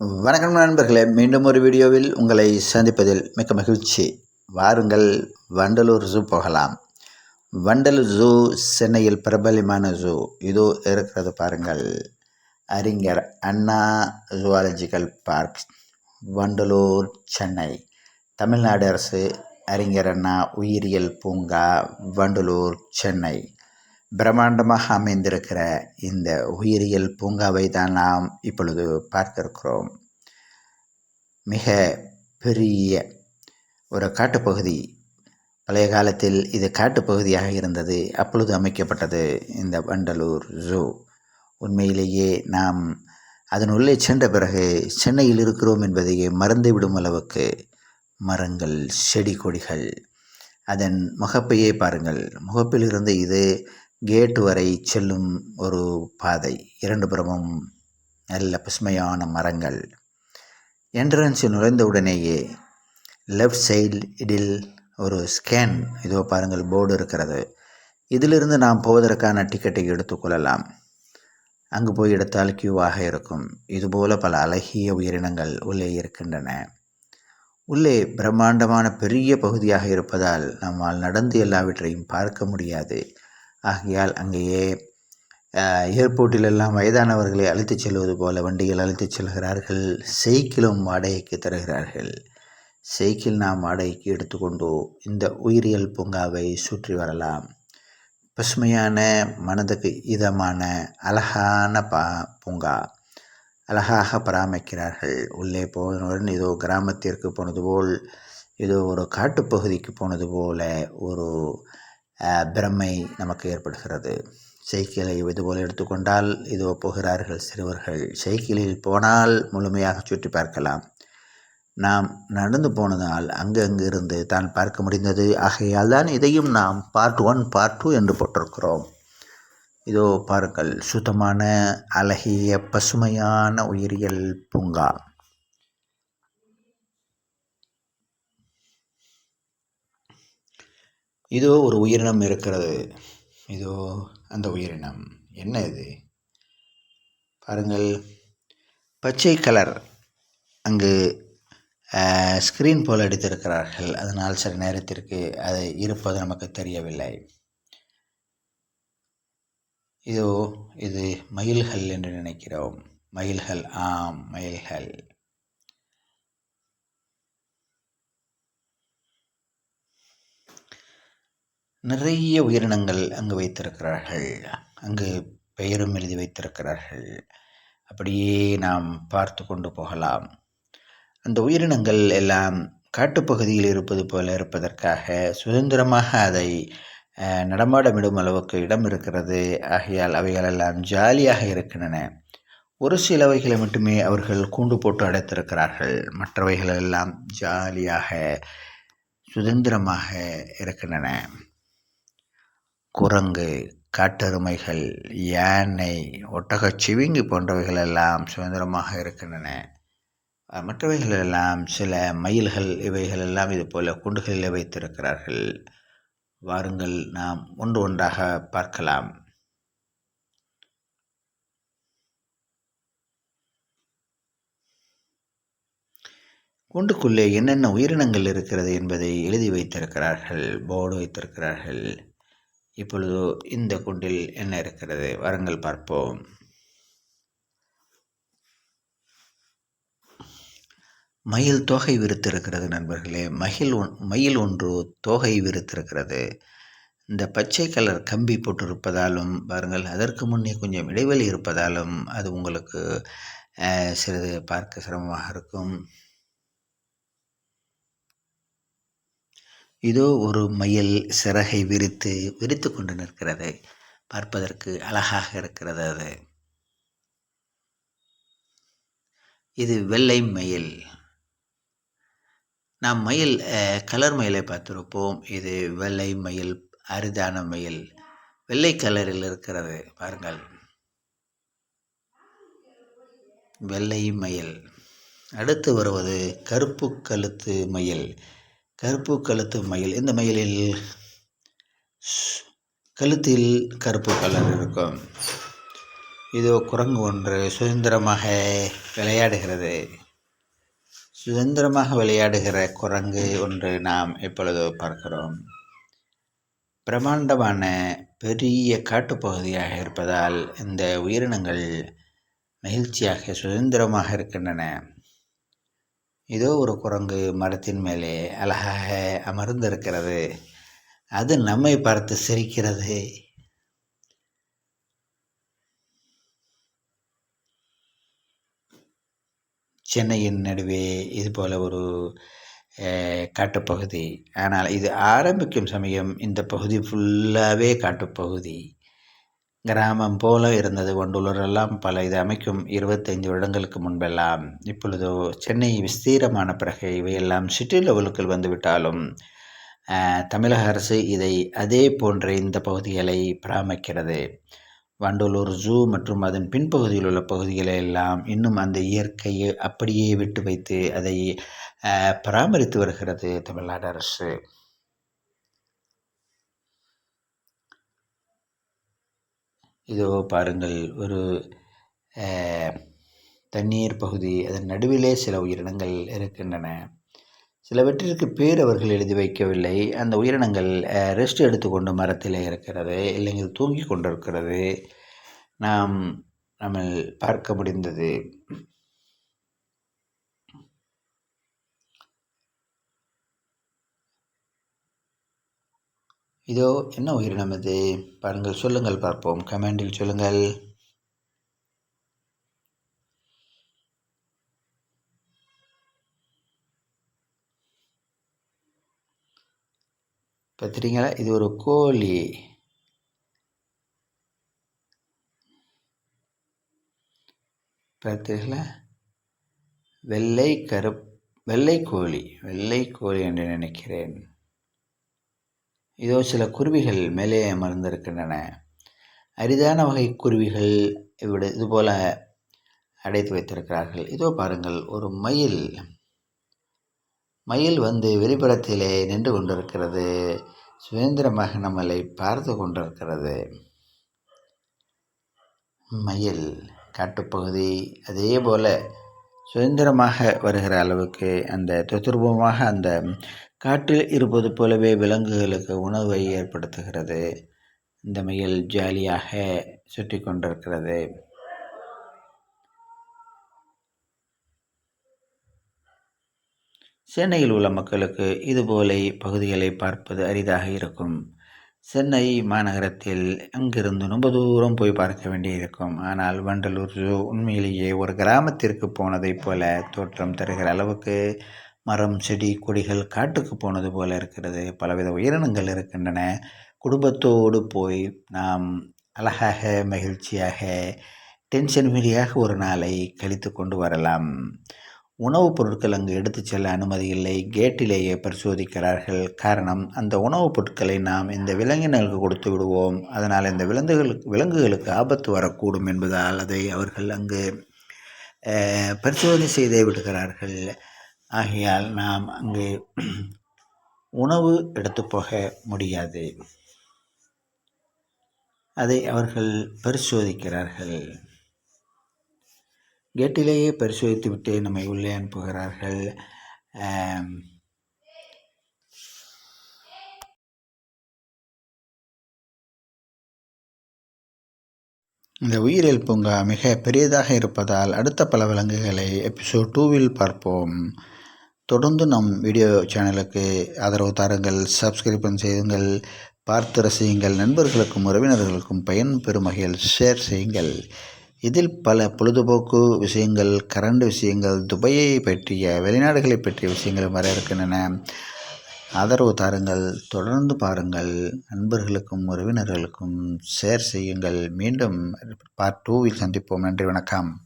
வணக்கம் நண்பர்களே மீண்டும் ஒரு வீடியோவில் உங்களை சந்திப்பதில் மிக்க மகிழ்ச்சி. வாருங்கள் வண்டலூர் ஜூ போகலாம். வண்டலூர் ஜூ சென்னையில் பிரபலமான ஜூ. இதோ இருக்கிறது பாருங்கள். Arignar Anna zoological park Vandalur Chennai. Tamil Nadu அரசு அறிஞர் அண்ணா உயிரியல் பூங்கா வண்டலூர் சென்னை. பிரம்மாண்டமாக அமைந்திருக்கிற இந்த உயிரியல் பூங்காவை தான் நாம் இப்பொழுது பார்த்திருக்கிறோம். மிக பெரிய ஒரு காட்டுப்பகுதி. பழைய காலத்தில் இது காட்டுப்பகுதியாக இருந்தது. அப்பொழுது அமைக்கப்பட்டது இந்த வண்டலூர் ஜூ. உண்மையிலேயே நாம் அதன் உள்ளே சென்ற பிறகு சென்னையில் இருக்கிறோம் என்பதையே மறந்துவிடும் அளவுக்கு மரங்கள் செடி கொடிகள். அதன் முகப்பையே பாருங்கள். முகப்பிலிருந்து இது கேட் வரை செல்லும் ஒரு பாதை. இரண்டு புறமும் நல்ல பசுமையான மரங்கள். என்ட்ரன்ஸ் நுழைந்தவுடனேயே லெஃப்ட் சைடு இடில் ஒரு ஸ்கேன். இதோ பாருங்கள் போர்டு இருக்கிறது. இதிலிருந்து நாம் போவதற்கான டிக்கெட்டை எடுத்துக்கொள்ளலாம் அங்கு போய் எடுத்தால் கியூவாக இருக்கும். இதுபோல பல அழகிய உயிரினங்கள் உள்ளே இருக்கின்றன. உள்ளே பிரம்மாண்டமான பெரிய பகுதியாக இருப்பதால் நம்மால் நடந்து எல்லாவற்றையும் பார்க்க முடியாது. ஆகையால் அங்கேயே ஏர்போர்ட்டிலெல்லாம் வயதானவர்களை அழைத்துச் செல்வது போல வண்டிகள் அழைத்துச் செல்கிறார்கள். சைக்கிளும் வாடகைக்கு தருகிறார்கள். சைக்கிள் நாம் வாடகைக்கு எடுத்துக்கொண்டு இந்த உயிரியல் பூங்காவை சுற்றி வரலாம். பசுமையான மனதுக்கு இதமான அழகான பா பூங்கா. அழகாக பராமரிக்கிறார்கள். உள்ளே போனவுடன் ஏதோ கிராமத்திற்கு போனது போல் ஏதோ ஒரு காட்டுப்பகுதிக்கு போனது போல ஒரு பிரமை நமக்கு ஏற்படுகிறது. சைக்கிளை இதுபோல் எடுத்துக்கொண்டால் இதோ போகிறார்கள் சிறுவர்கள். சைக்கிளில் போனால் முழுமையாக சுற்றி பார்க்கலாம். நாம் நடந்து போனதால் அங்கு அங்கு இருந்து தான் பார்க்க முடிந்தது. ஆகையால் தான் இதையும் நாம் பார்ட் ஒன் பார்ட் டூ என்று போட்டிருக்கிறோம். இதோ பாருங்கள் சுத்தமான அழகிய பசுமையான உயிரியல் பூங்கா. இதோ ஒரு உயிரினம் இருக்கிறது. இதோ அந்த உயிரினம். என்ன இது? பாருங்கள். பச்சை கலர். அங்கு ஸ்க்ரீன் போல் அடித்திருக்கிறார்கள் அதனால் சில நேரத்திற்கு அது இருப்பது நமக்கு தெரியவில்லை. இதோ இது மயில்கள் என்று நினைக்கிறோம். மயில்கள் ஆம் மயில்கள். நிறைய உயிரினங்கள் அங்கு வைத்திருக்கிறார்கள். அங்கு பெயரும் எழுதி வைத்திருக்கிறார்கள். அப்படியே நாம் பார்த்து கொண்டு போகலாம். அந்த உயிரினங்கள் எல்லாம் காட்டுப்பகுதியில் இருப்பது போல இருப்பதற்காக சுதந்திரமாக அதை நடமாடமிடும் அளவுக்கு இடம் இருக்கிறது. ஆகையால் அவைகளெல்லாம் ஜாலியாக இருக்கின்றன. ஒரு சிலவைகளை மட்டுமே அவர்கள் கூண்டு போட்டு அடைத்திருக்கிறார்கள். மற்றவைகளெல்லாம் ஜாலியாக சுதந்திரமாக இருக்கின்றன. குரங்கு காட்டெருமைகள் யானை ஒட்டகச் சிவிங்கி போன்றவைகள் எல்லாம் சுதந்திரமாக இருக்கின்றன. மற்றவைகள் எல்லாம் சில மயில்கள் இவைகள் எல்லாம் இது போல குண்டுகளில் வைத்திருக்கிறார்கள். வாருங்கள் நாம் ஒன்று ஒன்றாக பார்க்கலாம். கூண்டுக்குள்ளே என்னென்ன உயிரினங்கள் இருக்கிறது என்பதை எழுதி வைத்திருக்கிறார்கள் போர்டு வைத்திருக்கிறார்கள். இப்பொழுது இந்த குண்டில் என்ன இருக்கிறது? வரங்கள் பார்ப்போம். மயில் தொகை விரித்திருக்கிறது நண்பர்களே. மயில் ஒன் மயில் ஒன்று தொகை விரித்திருக்கிறது. இந்த பச்சை கலர் கம்பி போட்டிருப்பதாலும் பாருங்கள் அதற்கு முன்னே கொஞ்சம் இடைவெளி இருப்பதாலும் அது உங்களுக்கு சிறிது பார்க்க சிரமமாக இருக்கும். இதோ ஒரு மயில் சிறகை விரித்து விரித்து கொண்டு நிற்கிறது. பார்ப்பதற்கு அழகாக இருக்கிறது அது. இது வெள்ளை மயில். நாம் மயில் கலர் மயிலை பார்த்துருப்போம். இது வெள்ளை மயில் அரிதான மயில். வெள்ளை கலரில் இருக்கிறது பாருங்கள். வெள்ளை மயில். அடுத்து வருவது கருப்பு கழுத்து மயில். கருப்பு கழுத்து மயில். இந்த மயிலில்? கழுத்தில் கருப்பு கலர் இருக்கும். இதோ குரங்கு ஒன்று சுதந்திரமாக விளையாடுகிறது. சுதந்திரமாக விளையாடுகிற குரங்கு ஒன்று நாம் இப்பொழுது பார்க்கிறோம். பிரம்மாண்டமான பெரிய காட்டுப்பகுதியாக இருப்பதால் இந்த உயிரினங்கள் மகிழ்ச்சியாக சுதந்திரமாக இருக்கின்றன. இதோ ஒரு குரங்கு மரத்தின் மேலே அழகாக அமர்ந்திருக்கிறது. அது நம்மை பார்த்து சிரிக்கிறது. சென்னையின் நடுவே இது போல் ஒரு காட்டுப்பகுதி. ஆனால் இது ஆரம்பிக்கும் சமயம் இந்த பகுதி ஃபுல்லாகவே காட்டுப்பகுதி. கிராமம் போல இருந்தது வண்டுள்ளரெல்லாம் பல இது அமைக்கும் இருபத்தைந்து வருடங்களுக்கு முன்பெல்லாம். இப்பொழுதோ சென்னை விஸ்தீரமான பிறகு இவையெல்லாம் சிட்டி லெவலுக்குள் வந்துவிட்டாலும் தமிழக அரசு இதை அதே போன்ற இந்த பகுதிகளை பராமரிக்கிறது. வண்டலூர் ஜூ மற்றும் அதன் பின்பகுதியில் உள்ள பகுதிகளை எல்லாம் இன்னும் அந்த இயற்கையை அப்படியே விட்டு வைத்து அதை பராமரித்து வருகிறது தமிழ்நாடு அரசு. இதோ பாருங்கள் ஒரு தண்ணீர் பகுதி அதன் நடுவிலே சில உயிரினங்கள் இருக்கின்றன. சிலவற்றிற்கு பேர் அவர்கள் எழுதி வைக்கவில்லை. அந்த உயிரினங்கள் ரெஸ்ட் எடுத்துக்கொண்டு மரத்தில் இருக்கிறது இல்லைங்கள் தூங்கி கொண்டிருக்கிறது. நாம் நம்ம பார்க்க முடிந்தது. இதோ என்ன உயிரினம் இது பாருங்கள் சொல்லுங்கள் பார்ப்போம். கமெண்டில் சொல்லுங்கள். பார்த்துட்டீங்களா? இது ஒரு கோழி. பார்த்தீங்களா வெள்ளை கருப் வெள்ளை கோழி. வெள்ளை கோழி என்று நினைக்கிறேன். இதோ சில குருவிகள் மேலே அமர்ந்திருக்கின்றன. அரிதான வகை குருவிகள் இவ்விட இதுபோல் அடைத்து வைத்திருக்கிறார்கள். இதோ பாருங்கள் ஒரு மயில். மயில் வந்து வெளிப்புறத்திலே நின்று கொண்டிருக்கிறது. சுதந்திரமாக நம்மளை பார்த்து கொண்டிருக்கிறது. மயில் காட்டுப்பகுதி அதே போல் சுதந்திரமாக வருகிற அளவுக்கு அந்த தத்துருபமாக அந்த காட்டில் இருப்பது போலவே விலங்குகளுக்கு உணவை ஏற்படுத்துகிறது. இந்த மயில் ஜாலியாக சுற்றி கொண்டிருக்கிறது. சென்னையில் உள்ள மக்களுக்கு இதுபோல பகுதிகளை பார்ப்பது அரிதாக இருக்கும். சென்னை மாநகரத்தில் அங்கிருந்து ரொம்ப தூரம் போய் பார்க்க வேண்டியிருக்கும். ஆனால் வண்டலூர் ஜூ உண்மையிலேயே ஒரு கிராமத்திற்கு போனதைப் போல தோற்றம் தருகிற அளவுக்கு மரம் செடி கொடிகள் காட்டுக்கு போனது போல இருக்கிறது. பலவித உயிரினங்கள் இருக்கின்றன. குடும்பத்தோடு போய் நாம் அழகாக மகிழ்ச்சியாக டென்ஷன் ஃப்ரீயாக ஒரு நாளை கழித்து கொண்டு வரலாம். உணவுப் பொருட்கள் அங்கு எடுத்து செல்ல அனுமதி இல்லை. கேட்டிலேயே பரிசோதிக்கிறார்கள். காரணம் அந்த உணவுப் பொருட்களை நாம் இந்த விலங்கினர்களுக்கு கொடுத்து விடுவோம். அதனால் இந்த விலங்குகளுக்கு விலங்குகளுக்கு ஆபத்து வரக்கூடும் என்பதால் அதை அவர்கள் அங்கு பரிசோதனை செய்தே விடுகிறார்கள். ஆகையால் நாம் அங்கு உணவு எடுத்து போக முடியாது. அதை அவர்கள் பரிசோதிக்கிறார்கள். கேட்டிலேயே பரிசோதித்து விட்டு நம்மை உள்ளே அனுப்புகிறார்கள். இந்த உயிரியல் பூங்கா மிக பெரியதாக இருப்பதால் அடுத்த பல விலங்குகளை எபிசோட் டூவில் பார்ப்போம். தொடர்ந்து நம் வீடியோ சேனலுக்கு ஆதரவு தாருங்கள் சப்ஸ்கிரைப் செய்யுங்கள் பார்த்து ரசியுங்கள் நண்பர்களுக்கும் உறவினர்களுக்கும் பயன் பெறும் வகையில் ஷேர் செய்யுங்கள். இதில் பல பொழுதுபோக்கு விஷயங்கள் கரண்ட் விஷயங்கள் துபையை பற்றிய வெளிநாடுகளை பற்றிய விஷயங்கள் வர இருக்கின்றன. ஆதரவு தாருங்கள் தொடர்ந்து பாருங்கள். நண்பர்களுக்கும் உறவினர்களுக்கும் ஷேர் செய்யுங்கள். மீண்டும் பார்ட் டூவில் சந்திப்போம். நன்றி வணக்கம்.